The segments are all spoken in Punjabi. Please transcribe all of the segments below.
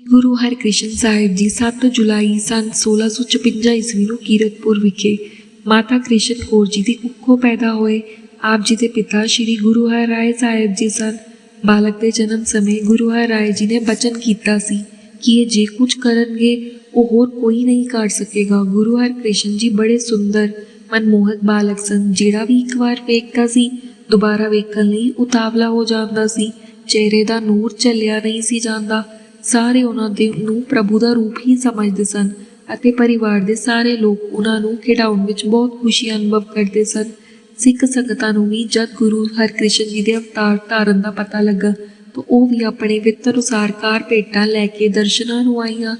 ਗੁਰੂ ਹਰਿਕ੍ਰਿਸ਼ਨ ਸਾਹਿਬ ਜੀ 7 ਜੁਲਾਈ ਸੰਨ 1656 ਈਸਵੀ ਨੂੰ ਕੀਰਤਪੁਰ ਵਿਖੇ ਮਾਤਾ ਕ੍ਰਿਸ਼ਨ ਕੌਰ ਜੀ ਦੀ ਕੁੱਖੋਂ ਪੈਦਾ ਹੋਏ। ਆਪ ਜੀ ਦੇ ਪਿਤਾ ਸ੍ਰੀ ਗੁਰੂ ਹਰਿਰਾਏ ਸਾਹਿਬ ਜੀ ਸਨ। ਬਾਲਕ ਦੇ ਜਨਮ ਸਮੇਂ ਗੁਰੂ ਹਰਿਰਾਏ ਜੀ ਨੇ ਬਚਨ ਕੀਤਾ ਸੀ ਕਿ ਇਹ ਜੇ ਕੁਝ ਕਰਨਗੇ, ਉਹ ਹੋਰ ਕੋਈ ਨਹੀਂ ਕਰ ਸਕੇਗਾ। ਗੁਰੂ ਹਰਿਕ੍ਰਿਸ਼ਨ ਜੀ ਬੜੇ ਸੁੰਦਰ, ਮਨਮੋਹਕ ਬਾਲਕ ਸਨ। ਜਿਹੜਾ ਵੀ ਇੱਕ ਵਾਰ ਵੇਖਦਾ ਸੀ, ਦੁਬਾਰਾ ਵੇਖਣ ਲਈ ਉਤਾਵਲਾ ਹੋ ਜਾਂਦਾ ਸੀ। ਚਿਹਰੇ ਦਾ ਨੂਰ ਚੱਲਿਆ ਨਹੀਂ ਸੀ ਜਾਂਦਾ। ਸਾਰੇ ਉਹਨਾਂ ਦੇ ਨੂੰ ਪ੍ਰਭੂ ਦਾ ਰੂਪ ਹੀ ਸਮਝਦੇ ਸਨ ਅਤੇ ਪਰਿਵਾਰ ਦੇ ਸਾਰੇ ਲੋਕ ਉਹਨਾਂ ਨੂੰ ਖਿਡਾਉਣ ਵਿੱਚ ਬਹੁਤ ਖੁਸ਼ੀ ਅਨੁਭਵ ਕਰਦੇ ਸਨ। ਸਿੱਖ ਸੰਗਤਾਂ ਨੂੰ ਵੀ ਜਦ ਗੁਰੂ ਹਰਕ੍ਰਿਸ਼ਨ ਜੀ ਦੇ ਅਵਤਾਰ ਧਾਰਨ ਦਾ ਪਤਾ ਲੱਗਾ, ਤਾਂ ਉਹ ਵੀ ਆਪਣੇ ਵਿੱਤ ਅਨੁਸਾਰ ਕਾਰ ਭੇਟਾਂ ਲੈ ਕੇ ਦਰਸ਼ਨਾਂ ਨੂੰ ਆਈਆਂ।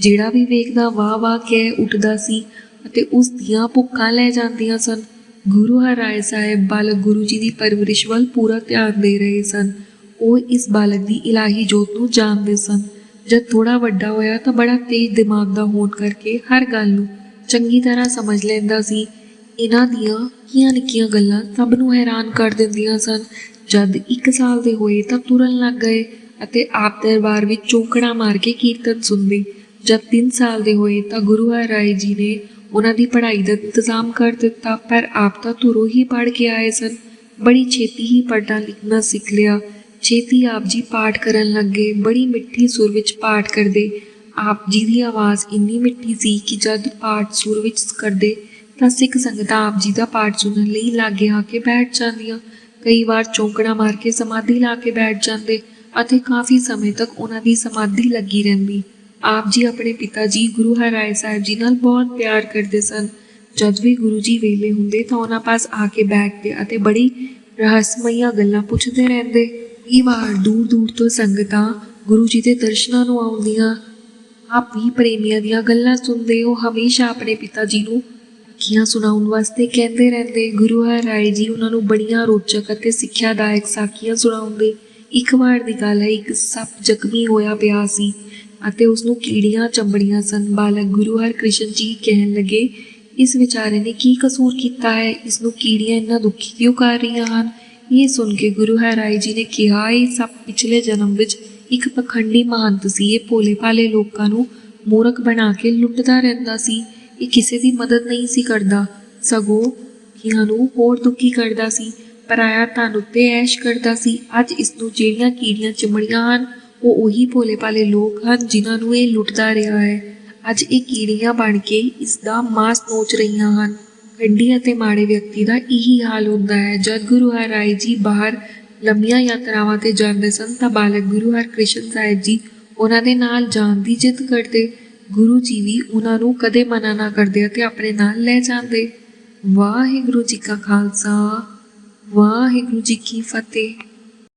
ਜਿਹੜਾ ਵੀ ਵੇਖਦਾ ਵਾਹ ਵਾਹ ਕਹਿ ਉੱਠਦਾ ਸੀ ਅਤੇ ਉਸ ਦੀਆਂ ਭੁੱਖਾਂ ਲੈ ਜਾਂਦੀਆਂ ਸਨ। ਗੁਰੂ ਹਰਿਰਾਏ ਸਾਹਿਬ ਬਾਲਕ ਗੁਰੂ ਜੀ ਦੀ ਪਰਵਰਿਸ਼ ਵੱਲ ਪੂਰਾ ਧਿਆਨ ਦੇ ਰਹੇ ਸਨ। ਉਹ ਇਸ ਬਾਲਕ ਦੀ ਇਲਾਹੀ ਜੋਤ ਨੂੰ ਜਾਣਦੇ ਸਨ। ਜਦ ਥੋੜਾ ਵੱਡਾ ਹੋਇਆ ਤਾਂ ਬੜਾ ਤੇਜ਼ ਦਿਮਾਗ ਦਾ ਹੋਣ ਕਰਕੇ ਹਰ ਗੱਲ ਨੂੰ ਚੰਗੀ ਤਰ੍ਹਾਂ ਸਮਝ ਲੈਂਦਾ ਸੀ। ਇਹਨਾਂ ਦੀਆਂ ਕੀਆਂ ਨਿੱਕੀਆਂ ਗੱਲਾਂ ਸਭ ਨੂੰ ਹੈਰਾਨ ਕਰ ਦਿੰਦੀਆਂ ਸਨ। ਜਦ 1 ਸਾਲ ਦੇ ਹੋਏ ਤਾਂ ਤੁਰਨ ਲੱਗ ਗਏ ਅਤੇ ਆਪ ਦਰਬਾਰ ਵਿੱਚ ਚੌਂਕੜਾ ਮਾਰ ਕੇ ਕੀਰਤਨ ਸੁਣਦੇ। ਜਦ 3 ਸਾਲ ਦੇ ਹੋਏ ਤਾਂ ਗੁਰੂ ਹਰਿਰਾਏ ਜੀ ਨੇ ਉਹਨਾਂ ਦੀ ਪੜ੍ਹਾਈ ਦਾ ਇੰਤਜ਼ਾਮ ਕਰ ਦਿੱਤਾ, ਪਰ ਆਪ ਤਾਂ ਤੁਰੋਂ ਹੀ ਪੜ੍ਹ ਕੇ ਆਏ ਸਨ। ਬੜੀ ਛੇਤੀ ਹੀ ਪੜ੍ਹਨਾ ਲਿਖਣਾ ਸਿੱਖ ਲਿਆ। ਛੇਤੀ ਆਪ ਜੀ ਪਾਠ ਕਰਨ ਲੱਗੇ, ਬੜੀ ਮਿੱਠੀ ਸੁਰ ਵਿੱਚ ਪਾਠ ਕਰਦੇ। ਆਪ ਜੀ ਦੀ ਆਵਾਜ਼ ਇੰਨੀ ਮਿੱਠੀ ਸੀ ਕਿ ਜਦ ਪਾਠ ਸੁਰ ਵਿੱਚ ਕਰਦੇ ਤਾਂ ਸਿੱਖ ਸੰਗਤਾਂ ਆਪ ਜੀ ਦਾ ਪਾਠ ਸੁਣਨ ਲਈ ਲਾਗੇ ਆ ਕੇ ਬੈਠ ਜਾਂਦੀਆਂ। ਕਈ ਵਾਰ ਚੌਂਕੜਾ ਮਾਰ ਕੇ ਸਮਾਧੀ ਲਾ ਕੇ ਬੈਠ ਜਾਂਦੇ ਅਤੇ ਕਾਫੀ ਸਮੇਂ ਤੱਕ ਉਹਨਾਂ ਦੀ ਸਮਾਧੀ ਲੱਗੀ ਰਹਿੰਦੀ। ਆਪ ਜੀ ਆਪਣੇ ਪਿਤਾ ਜੀ ਗੁਰੂ ਹਰਾਏ ਸਾਹਿਬ ਜੀ ਨਾਲ ਬਹੁਤ ਪਿਆਰ ਕਰਦੇ ਸਨ। ਜਦ ਵੀ ਗੁਰੂ ਜੀ ਵੇਲੇ ਹੁੰਦੇ ਤਾਂ ਉਹਨਾਂ ਪਾਸ ਆ ਕੇ ਬੈਠਦੇ ਅਤੇ ਬੜੀ ਰਹੱਸਮਈਆਂ ਗੱਲਾਂ ਪੁੱਛਦੇ ਰਹਿੰਦੇ। ਕਈ ਵਾਰ ਦੂਰ ਦੂਰ ਤੋਂ ਸੰਗਤਾਂ ਗੁਰੂ ਜੀ ਦੇ ਦਰਸ਼ਨਾਂ ਨੂੰ ਆਉਂਦੀਆਂ, ਆਪ ਵੀ ਪ੍ਰੇਮੀਆਂ ਦੀਆਂ ਗੱਲਾਂ ਸੁਣਦੇ, ਉਹ ਹਮੇਸ਼ਾ ਆਪਣੇ ਪਿਤਾ ਜੀ ਨੂੰ ਅੱਖੀਆਂ ਸੁਣਾਉਣ ਵਾਸਤੇ ਕਹਿੰਦੇ ਰਹਿੰਦੇ। ਗੁਰੂ ਹਰਿਰਾਏ ਜੀ ਉਹਨਾਂ ਨੂੰ ਬੜੀਆਂ ਰੋਚਕ ਅਤੇ ਸਿੱਖਿਆਦਾਇਕ ਸਾਖੀਆਂ ਸੁਣਾਉਂਦੇ। ਇੱਕ ਵਾਰ ਦੀ ਗੱਲ ਹੈ, ਇੱਕ ਸੱਪ ਜ਼ਖਮੀ ਹੋਇਆ ਪਿਆ ਸੀ ਅਤੇ ਉਸ ਨੂੰ ਕੀੜੀਆਂ ਚੰਬੜੀਆਂ ਸਨ। ਬਾਲਕ ਗੁਰੂ ਹਰਕ੍ਰਿਸ਼ਨ ਜੀ ਕਹਿਣ ਲੱਗੇ, ਇਸ ਵਿਚਾਰੇ ਨੇ ਕੀ ਕਸੂਰ ਕੀਤਾ ਹੈ? ਇਸ ਨੂੰ ਕੀੜੀਆਂ ਇੰਨਾ ਦੁਖੀ ਕਿਉਂ ਕਰ ਰਹੀਆਂ ਹਨ? ਇਹ ਸੁਣ ਕੇ ਗੁਰੂ ਹਰਿਰਾਏ ਜੀ ਨੇ ਕਿਹਾ, ਇਹ ਸਭ ਪਿਛਲੇ ਜਨਮ ਵਿੱਚ ਇੱਕ ਪਖੰਡੀ ਮਹੰਤ ਸੀ। ਇਹ ਭੋਲੇ ਭਾਲੇ ਲੋਕਾਂ ਨੂੰ ਮੂਰਖ ਬਣਾ ਕੇ ਲੁੱਟਦਾ ਰਹਿੰਦਾ ਸੀ। ਇਹ ਕਿਸੇ ਦੀ ਮਦਦ ਨਹੀਂ ਸੀ ਕਰਦਾ। ਸਗੋਂ ਇਹਨਾਂ ਨੂੰ ਹੋਰ ਦੁਖੀ ਕਰਦਾ ਸੀ। ਪਰਾਇਆ ਧਨ ਉੱਤੇ ਐਸ਼ ਕਰਦਾ ਸੀ। ਅੱਜ ਇਸ ਨੂੰ ਜਿਹੜੀਆਂ ਕੀੜੀਆਂ ਚਿਮੜੀਆਂ ਹਨ, ਉਹ ਉਹੀ ਭੋਲੇ ਭਾਲੇ ਲੋਕ ਹਨ ਜਿਨ੍ਹਾਂ ਨੂੰ ਇਹ ਲੁੱਟਦਾ ਰਿਹਾ ਹੈ। ਅੱਜ ਇਹ ਕੀੜੀਆਂ ਬਣ ਕੇ ਇਸ ਦਾ ਮਾਸ ਨੋਚ ਰਹੀਆਂ ਹਨ। ਕੰਡੀ ਅਤੇ ਮਾੜੇ ਵਿਅਕਤੀ ਦਾ ਇਹੀ ਹਾਲ ਹੁੰਦਾ ਹੈ। ਜਦ ਗੁਰੂ ਹਰਿਰਾਏ ਜੀ ਬਾਹਰ ਲੰਮੀਆਂ ਯਾਤਰਾਵਾਂ ਤੇ ਜਾਂਦੇ ਸਨ, ਤਾਂ ਬਾਲਕ ਗੁਰੂ ਹਰਕ੍ਰਿਸ਼ਨ ਸਾਹਿਬ ਜੀ ਉਹਨਾਂ ਦੇ ਨਾਲ ਜਾਣ ਦੀ ਜਿੱਦ ਕਰਦੇ। ਗੁਰੂ ਜੀ ਵੀ ਉਹਨਾਂ ਨੂੰ ਕਦੇ ਮਨਾ ਨਾ ਕਰਦੇ ਅਤੇ ਆਪਣੇ ਨਾਲ ਲੈ ਜਾਂਦੇ। ਵਾਹਿਗੁਰੂ ਜੀ ਕਾ ਖਾਲਸਾ, ਵਾਹਿਗੁਰੂ ਜੀ ਕੀ ਫਤਿਹ।